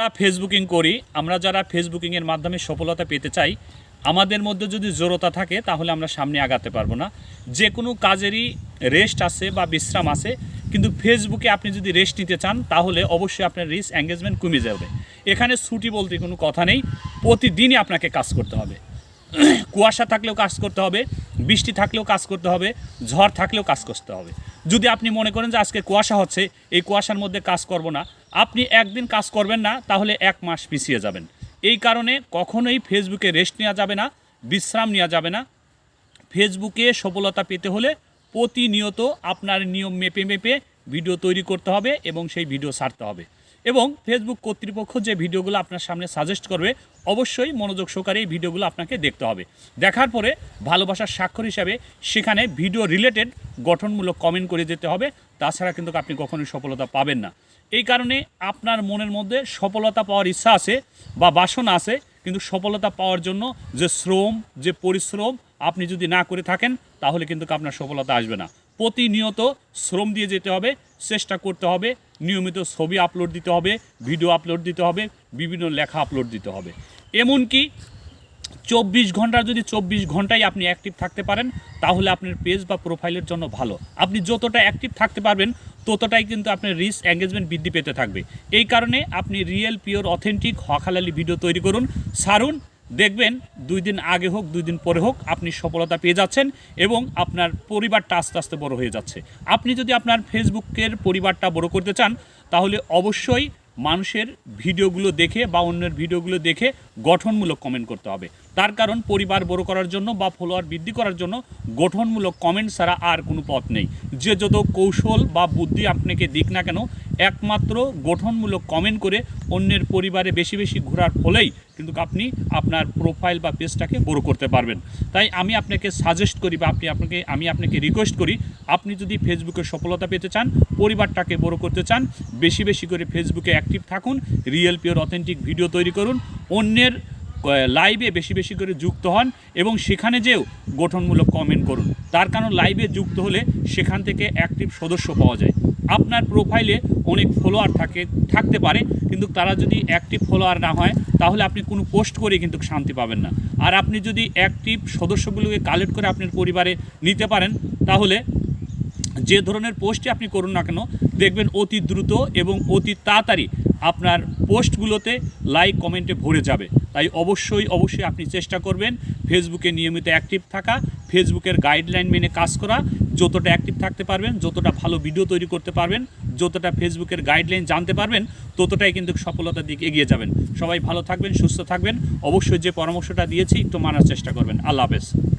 যারা ফেসবুকিং করি, আমরা যারা ফেসবুকিংয়ের মাধ্যমে সফলতা পেতে চাই, আমাদের মধ্যে যদি জোরতা থাকে, তাহলে আমরা সামনে আগাতে পারব না। যে কোনো কাজেরই রেস্ট আছে বা বিশ্রাম আছে, কিন্তু ফেসবুকে আপনি যদি রেস্ট নিতে চান, তাহলে অবশ্যই আপনার রিস এঙ্গেজমেন্ট কমে যাবে। এখানে ছুটি বলতে কোনো কথা নেই, প্রতিদিনই আপনাকে কাজ করতে হবে। কুয়াশা থাকলেও কাজ করতে হবে, বৃষ্টি থাকলেও কাজ করতে হবে, ঝড় থাকলেও কাজ করতে হবে। যদি আপনি মনে করেন যে আজকে কুয়াশা হচ্ছে, এই কুয়াশার মধ্যে কাজ করব না আপনি একদিন কাজ করবেন না, তাহলে এক মাস পিছিয়ে যাবেন। এই কারণে কখনোই ফেসবুকে রেস্ট নেওয়া যাবে না, বিশ্রাম নেওয়া যাবে না। ফেসবুকে সফলতা পেতে হলে প্রতিনিয়ত আপনার নিয়ম মেপে মেপে ভিডিও তৈরি করতে হবে এবং সেই ভিডিও ছাড়তে হবে। এবং ফেসবুক কর্তৃপক্ষ যে ভিডিওগুলো আপনার সামনে সাজেস্ট করবে, অবশ্যই মনোযোগ সহকারে এই ভিডিওগুলো আপনাকে দেখতে হবে। দেখার পরে ভালোবাসার স্বাক্ষর হিসাবে সেখানে ভিডিও রিলেটেড গঠনমূলক কমেন্ট করে যেতে হবে। তাছাড়া কিন্তু আপনি কখনোই সফলতা পাবেন না। এই কারণে আপনার মনের মধ্যে সফলতা পাওয়ার ইচ্ছা আছে বা বাসনা আছে, কিন্তু সফলতা পাওয়ার জন্য যে শ্রম, যে পরিশ্রম আপনি যদি না করে থাকেন, তাহলে কিন্তু আপনার সফলতা আসবে না। প্রতিনিয়ত শ্রম দিয়ে যেতে হবে, চেষ্টা করতে হবে নিয়মিত ছবি আপলোড দিতে হবে ভিডিও আপলোড দিতে হবে, বিভিন্ন লেখা আপলোড দিতে হবে। এমনকি চব্বিশ ঘণ্টার যদি চব্বিশ ঘন্টায় আপনি অ্যাক্টিভ থাকতে পারেন, তাহলে আপনার পেজ বা প্রোফাইলের জন্য ভালো। আপনি যতটা অ্যাক্টিভ থাকতে পারবেন, ততটাই কিন্তু আপনার রিস এঙ্গেজমেন্ট বৃদ্ধি পেতে থাকবে। এই কারণে আপনি রিয়েল পিওর অথেন্টিক হকালালি ভিডিও তৈরি করুন, সারুন দেখবেন, দুই দিন আগে হোক, দুই দিন পরে হোক, আপনি সফলতা পেয়ে যাচ্ছেন এবং আপনার পরিবারটা আস্তে আস্তে বড় হয়ে যাচ্ছে। আপনি যদি আপনার ফেসবুকের পরিবারটা বড় করতে চান, তাহলে অবশ্যই মানুষের ভিডিওগুলো দেখে বা অন্যের ভিডিওগুলো দেখে গঠনমূলক কমেন্ট করতে হবে। তার কারণ, পরিবার বড় করার জন্য বা ফলোয়ার বৃদ্ধি করার জন্য গঠনমূলক কমেন্ট ছাড়া আর কোনো পথ নেই। যে যত কৌশল বা বুদ্ধি আপনাকে দিক না কেন একমাত্র গঠনমূলক কমেন্ট করে অন্যের পরিবারে বেশি বেশি ঘোরার ফলেই কিন্তু আপনি আপনার প্রোফাইল বা পেজটাকে বড় করতে পারবেন। তাই আমি আপনাকে সাজেস্ট করি বা আপনি আপনাকে, আমি আপনাকে রিকোয়েস্ট করি, আপনি যদি ফেসবুকে সফলতা পেতে চান, পরিবারটাকে বড় করতে চান, বেশি বেশি করে ফেসবুকে অ্যাক্টিভ থাকুন রিয়েল পিওর অথেন্টিক ভিডিও তৈরি করুন, অন্যের লাইভে বেশি বেশি করে যুক্ত হন এবং সেখানে যেও গঠনমূলক কমেন্ট করুন। তার কারণ লাইভে যুক্ত হলে সেখান থেকে অ্যাক্টিভ সদস্য পাওয়া যায়। আপনার প্রোফাইলে অনেক ফলোয়ার থাকে, থাকতে পারে, কিন্তু তারা যদি অ্যাক্টিভ ফলোয়ার না হয়, তাহলে আপনি কোনো পোস্ট করে কিন্তু শান্তি পাবেন না। আর আপনি যদি অ্যাক্টিভ সদস্যগুলোকে কালেক্ট করে আপনার পরিবারে নিতে পারেন, তাহলে যে ধরনের পোস্টই আপনি করুন না কেন, দেখবেন অতি দ্রুত এবং অতি তাড়াতাড়ি আপনার পোস্টগুলোতে লাইক কমেন্টে ভরে যাবে। তাই অবশ্যই অবশ্যই আপনি চেষ্টা করবেন ফেসবুকে নিয়মিত অ্যাক্টিভ থাকা ফেসবুকের গাইডলাইন মেনে কাজ করা, যতটা অ্যাক্টিভ থাকতে পারবেন, যতটা ভালো ভিডিও তৈরি করতে পারবেন, যতটা ফেসবুকের গাইডলাইন জানতে পারবেন, ততটাই কিন্তু সফলতার দিকে এগিয়ে যাবেন। সবাই ভালো থাকবেন, সুস্থ থাকবেন। অবশ্যই যে পরামর্শটা দিয়েছি, একটু মানার চেষ্টা করবেন। আল্লাহ হাফেজ।